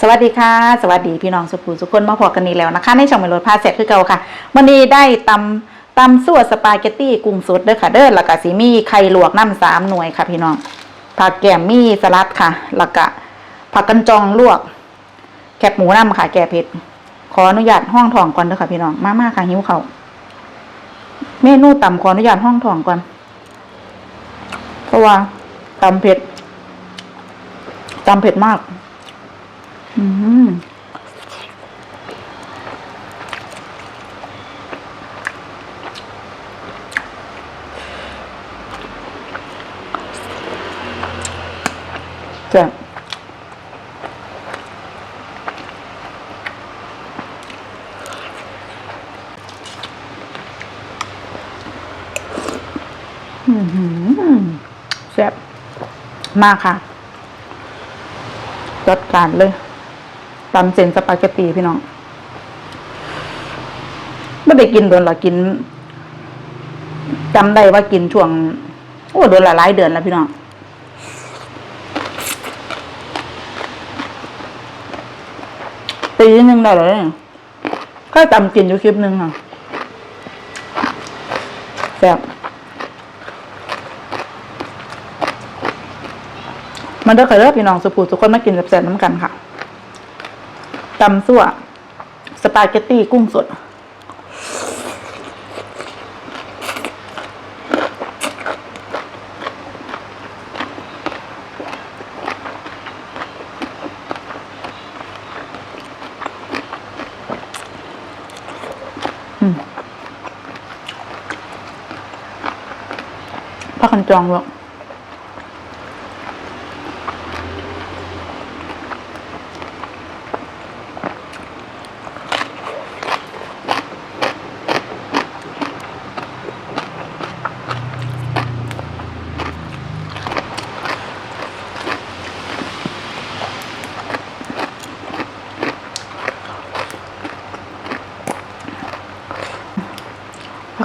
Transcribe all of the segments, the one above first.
สวัสดีค่ะ สวัสดีพี่น้องสุภูสุคนมาพอกันนี้แล้วนะคะ ในช่องเมโลดพาเสร็จคือเก่าค่ะวันนี้ได้ตำตำซั่วสปาเกตตี้กุ้งสดเด้อค่ะ เด้อแล้วก็สีมีไข่ลวกน้ำสามหน่วยค่ะ พี่น้องผักแกมมี่สลัดค่ะแล้วก็ผักกันจองลวก แคบหมูน้ำค่ะแก่เผ็ดขออนุญาตห้องทองก่อนเด้อค่ะพี่น้องมามาค่ะหิวเขาเมนูตำขออนุญาตห้องทองก่อนเพราะว่าตำเผ็ดตำเผ็ดมาก อืมแซ่บอื้อหือแซ่บมากค่ะจัดการเลย ตำเส้นสปาเกตตีพี่น้องไม่ได้กินโดนละกินจำได้ว่ากินช่วง โอ้โดนละหลายเดือนแล้วพี่น้องปีนึงได้เลยก็จำกินอยู่คลิปหนึ่งค่ะแซ่บมันเด้อเคยเลิกพี่น้องสุภูสุคนมากินแซ่บๆน้ำกันค่ะ ตำซั่ว สปาเกตตี้กุ้งสดอืมพักกันจองแล้ว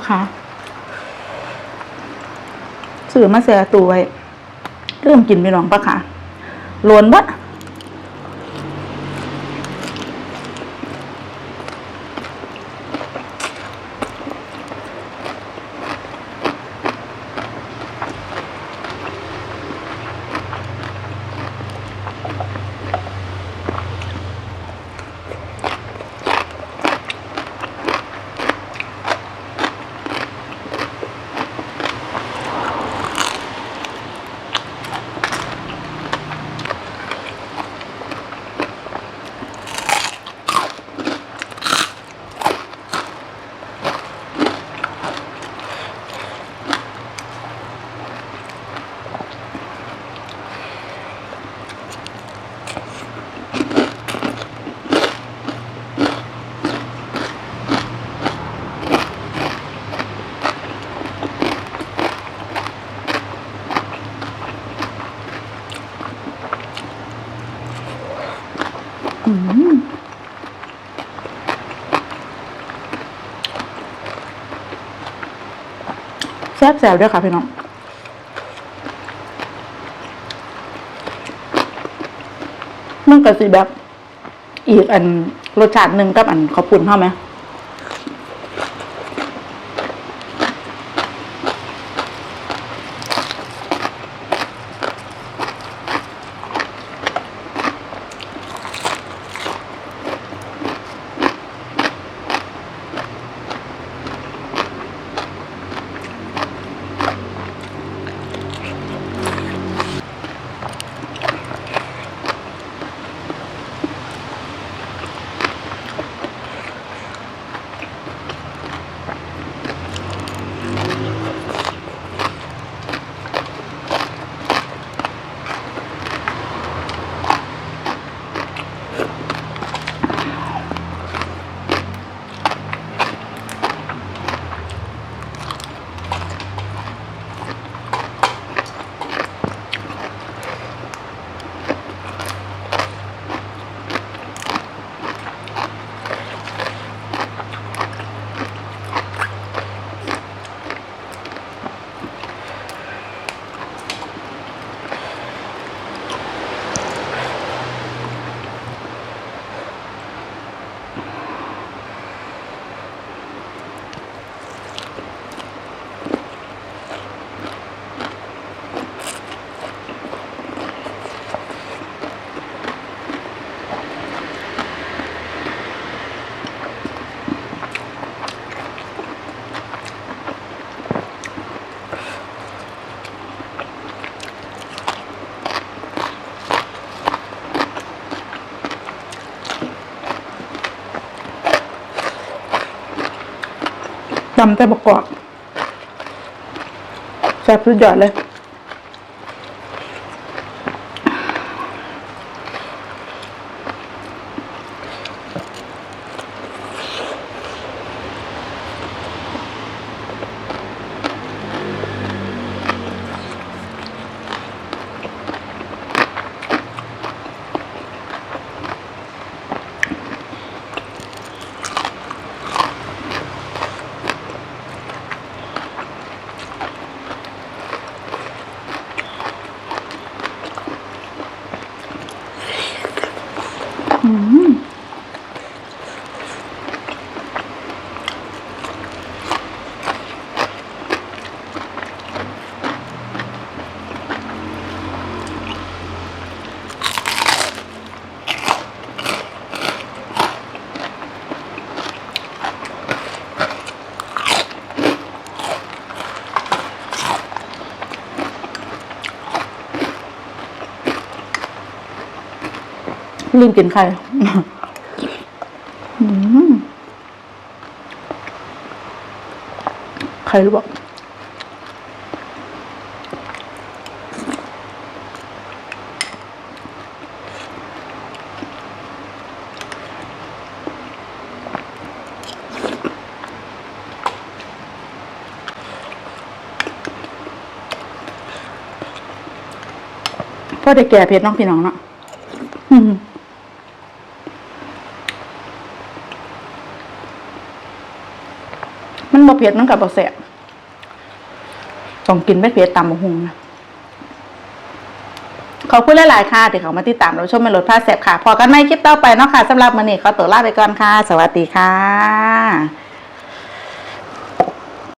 นะคะสื่อมาแซ่ตัวไว้เริ่มกินไปน้องปะค่ะล้วนบดแซ่บแซ่บด้วยค่ะพี่น้องมันก็สิแบบ อีกอันรสชาติหนึ่งกับอันข้าวปุ้นเท่าไหม ตำแต่ประกอบแซ่บสุดยอดเลย ลืมกินไข่ไข่รือเปล่าพ่อได้แก่เพชรน้องพี่น้องเนาะอืม มัน บ่เผ็ดมันกับบ่แสบต้องกินไม่เผ็ดตามบ่หุงนะขอบคุณหลายๆค่ะที่เขามาติดตามเราชมในรถพาแสบค่ะ พอกันไหมคลิปต่อไปเนาะค่ะสำหรับมันนี่ขอตัวลาไปก่อนค่ะ สวัสดีค่ะ